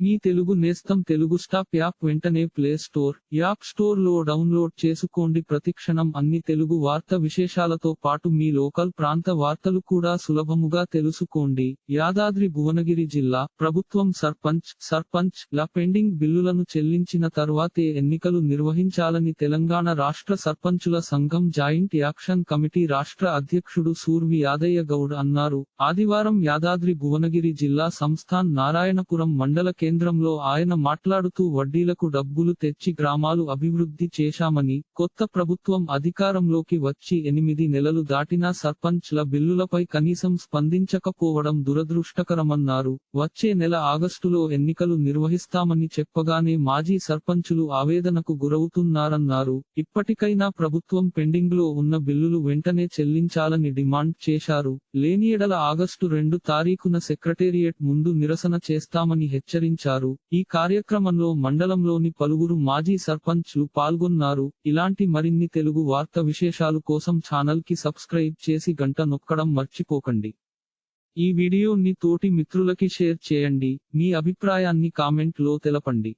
మీ తెలుగు నేస్తం Telugu stop app వెంటనే play store app స్టోర్లో డౌన్లోడ్ చేసుకోండి. ప్రతిక్షణం అన్ని తెలుగు వార్త విశేషాలతో పాటు మీ లోకల్ ప్రాంత వార్తలు కూడా సులభముగా తెలుసుకోండి. యాదాద్రి భువనగిరి జిల్లా ప్రభుత్వం సర్పంచ్ సర్పంచ్ ల పెండింగ్ బిల్లులను చెల్లించిన తర్వాతే ఎన్నికలు నిర్వహించాలని తెలంగాణ రాష్ట్ర సర్పంచుల సంఘం జాయింట్ యాక్షన్ కమిటీ రాష్ట్ర అధ్యక్షుడు సూర్వి యాదయ్య గౌడ్ అన్నారు. ఆదివారం యాదాద్రి భువనగిరి జిల్లా సంస్థాన్ నారాయణపురం మండల కేంద్రంలో ఆయన మాట్లాడుతూ వడ్డీలకు డబ్బులు తెచ్చి గ్రామాలు అభివృద్ధి చేశామని కొత్త ప్రభుత్వం అధికారంలోకి వచ్చి ఎనిమిది నెలలు దాటినా సర్పంచ్ల బిల్లులపై కనీసం స్పందించకపోవడం దురదృష్టకరమన్నారు. వచ్చే నెల ఆగస్టులో ఎన్నికలు నిర్వహిస్తామని చెప్పగానే మాజీ సర్పంచులు ఆవేదనకు గురవుతున్నారన్నారు. ఇప్పటికైనా ప్రభుత్వం పెండింగ్లో ఉన్న బిల్లులు వెంటనే చెల్లించాలని డిమాండ్ చేశారు. లేనియడల ఆగస్టు రెండు తారీఖున సెక్రటేరియట్ ముందు నిరసన చేస్తామని హెచ్చరించారు. ఈ కార్యక్రమంలో మండలంలోని పలువురు మాజీ సర్పంచ్లు పాల్గొన్నారు. ఇలాంటి మరిన్ని తెలుగు వార్త విశేషాలు కోసం ఛానల్కి సబ్స్క్రైబ్ చేసి గంట నొక్కడం మర్చిపోకండి. ఈ వీడియోని తోటి మిత్రులకి షేర్ చేయండి. మీ అభిప్రాయాన్ని కామెంట్లో తెలపండి.